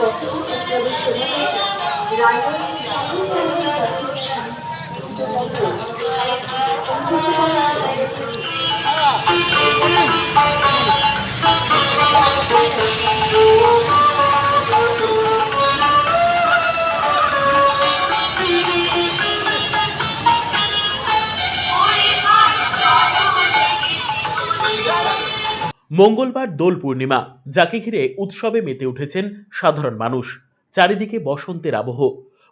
বছর উৎসবের মঙ্গলবার দোল পূর্ণিমা, যাকে ঘিরে উৎসবে মেতে উঠেছেন সাধারণ মানুষ। চারিদিকে বসন্তের আবহ।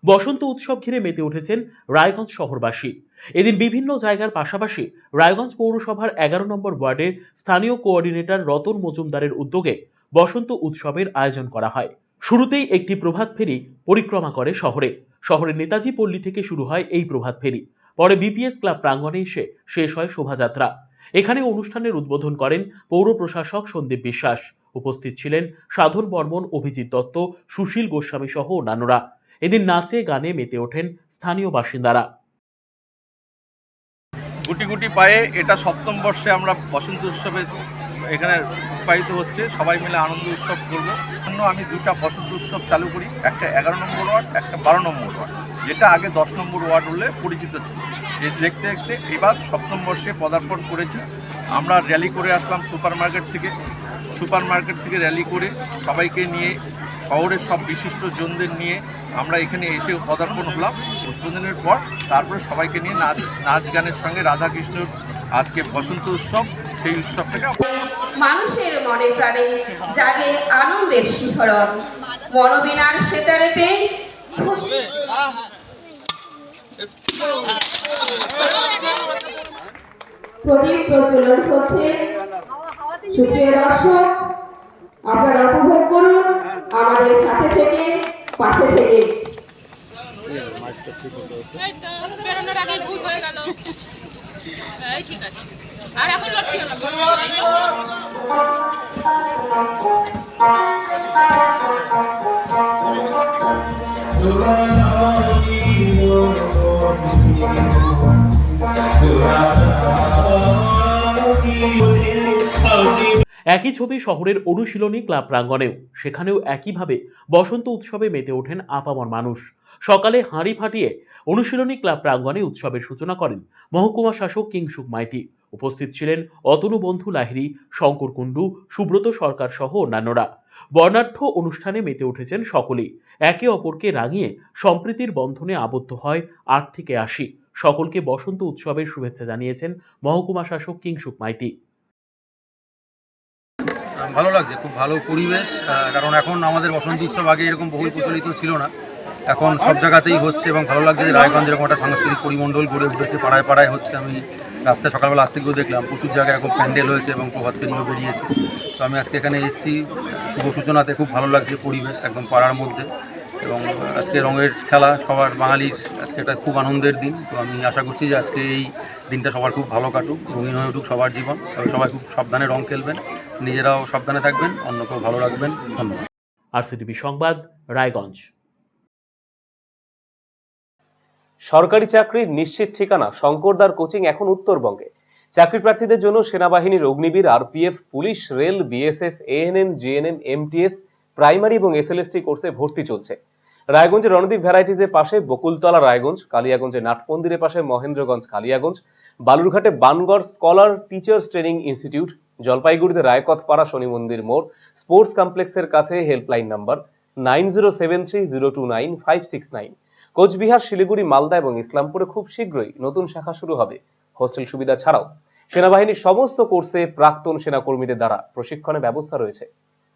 বসন্ত উৎসব ঘিরে মেতে উঠেছেন রায়গঞ্জ শহরবাসী। এদিন বিভিন্ন জায়গার পাশাপাশি রায়গঞ্জ পৌরসভার এগারো নম্বর ওয়ার্ডের স্থানীয় কোঅর্ডিনেটর রতন মজুমদারের উদ্যোগে বসন্ত উৎসবের আয়োজন করা হয়। শুরুতেই একটি প্রভাত ফেরি পরিক্রমা করে শহরে। শহরের নেতাজি পল্লী থেকে শুরু হয় এই প্রভাত ফেরি। পরে বিপিএস ক্লাব প্রাঙ্গণে এসে শেষ হয় শোভাযাত্রা। এখানে অনুষ্ঠানের উদ্বোধন করেন পৌর প্রশাসক সন্দীপ বিশ্বাস। উপস্থিত ছিলেন সাধন বর্মন, অভিজিৎ দত্ত, সুশীল গোস্বামী সহ অন্যান্যরা। এদিন নাচে গানে মেতে ওঠেন স্থানীয় বাসিন্দারা। গুটি গুটি পায়ে এটা সপ্তম বর্ষে আমরা বসন্ত উৎসবে এখানে উপায়িত হচ্ছে। সবাই মিলে আনন্দ উৎসব করব। আমি দুটা বসন্ত উৎসব চালু করি। একটা এগারো নম্বর ওয়ার্ড, একটা বারো নম্বর ওয়ার্ড। যেটা আগে দশ নম্বর ওয়ার্ড হলে পরিচিত ছিল। দেখতে দেখতে এবার সপ্তম বর্ষে পদার্পণ করেছি। আমরা র্যালি করে আসলাম সুপার মার্কেট থেকে। সুপার মার্কেট থেকে র্যালি করে সবাইকে নিয়ে, শহরের সব বিশিষ্ট জনদের নিয়ে আমরা এখানে এসে পদার্পণ হলাম। উদ্বোধনের পর তারপরে সবাইকে নিয়ে নাচ নাচ গানের সঙ্গে রাধাকৃষ্ণর আজকে বসন্ত উৎসব, সেই উৎসবটাকে মানুষের মনে প্রাণে জাগে আনন্দের শিহরণ। মনোবিনার সেতারেতে খুশি। প্রদীপ প্রজ্বলন হচ্ছে। সুপ্রিয় দর্শক, আপনারা উপভোগ করুন আমাদের সাথে থেকে, পাশে থেকে। বেরোনোর আগে ভূত হয়ে এই ঠিক আছে আর এখন একই ছবি শহরের অনুশীলনী ক্লাব প্রাঙ্গণেও। সেখানেও একইভাবে বসন্ত উৎসবে মেতে ওঠেন আপামর মানুষ। সকালে হাঁড়ি ফাটিয়ে অনুশীলনী ক্লাব প্রাঙ্গণে উৎসবের সূচনা করেন মহকুমা শাসক কিংসুক মাইতি। উপস্থিত ছিলেন অতনু বন্ধু লাহিড়ী, শঙ্কর কুণ্ডু, সুব্রত সরকার সহ অন্যান্যরা। বর্ণাঢ্য অনুষ্ঠানে মেতে উঠেছেন সকলেই। একে অপরকে রাঙিয়ে সম্প্রীতির বন্ধনে আবদ্ধ হয় আট থেকে আশি সকলকে বসন্ত উৎসবের শুভেচ্ছা জানিয়েছেন মহকুমা শাসক কিংসুক মাইতি। ভালো লাগছে, খুব ভালো পরিবেশ কারণ এখন আমাদের বসন্ত উৎসব আগে এরকম বহুল প্রচলিত ছিল না। এখন সব জায়গাতেই হচ্ছে এবং ভালো লাগছে যে রায়গঞ্জ এরকম একটা সাংস্কৃতিক পরিমণ্ডল গড়ে উঠেছে, পাড়ায় পাড়ায় হচ্ছে। আমি রাস্তায় সকালবেলা আসতে গিয়েও দেখলাম, প্রচুর জায়গায় এরকম প্যান্ডেল হয়েছে এবং প্রভাত ফেরিও বেরিয়েছে। তো আমি আজকে এখানে এসেছি শুভ সূচনাতে খুব ভালো লাগছে পরিবেশ একদম পাড়ার মধ্যে। এবং আজকে রঙের খেলা, সবার বাঙালির আজকে একটা খুব আনন্দের দিন। তো আমি আশা করছি যে আজকে এই দিনটা সবার খুব ভালো কাটুক, রঙিন হয়ে উঠুক সবার জীবন। তবে সবাই খুব সাবধানে রং খেলবেন, নিজেরাও সাবধানে থাকবেন অন্যকেও ভালো রাখবেন। ধন্যবাদ। আরসিটিভি সংবাদ, রায়গঞ্জ। সরকারি চাকরির নিশ্চিত ঠিকানা শঙ্করদার কোচিং এখন উত্তরবঙ্গে। চাকরি প্রার্থীদের জন্য সেনাবাহিনীর Agniveer, RPF, police, rail, BSF, ANM, GNM, MTS, primary এবং এসএলএসটি কোর্সে ভর্তি চলছে। রায়গঞ্জের রণদীপ ভ্যারাইটিজের পাশে বকুলতলা রায়গঞ্জ কালিয়াগঞ্জে নাটমন্দিরের পাশে Mahendraganj, Kaliaganj, বালুরঘাটে Bangarh scholar teachers training institute, জলপাইগুড়িতে রায়কথপাড়া শনি মন্দির মোড়, স্পোর্টস কমপ্লেক্সের কাছে helpline number nine zero seven three zero two nine five six nine. Cooch Behar, Siliguri, Malda এবং ইসলামপুরে খুব শীঘ্রই নতুন শাখা শুরু হবে। হোস্টেল সুবিধা ছাড়াও সেনাবাহিনীর সমস্ত কোর্সে প্রাক্তন সেনাকর্মীদের দ্বারা প্রশিক্ষণের ব্যবস্থা রয়েছে।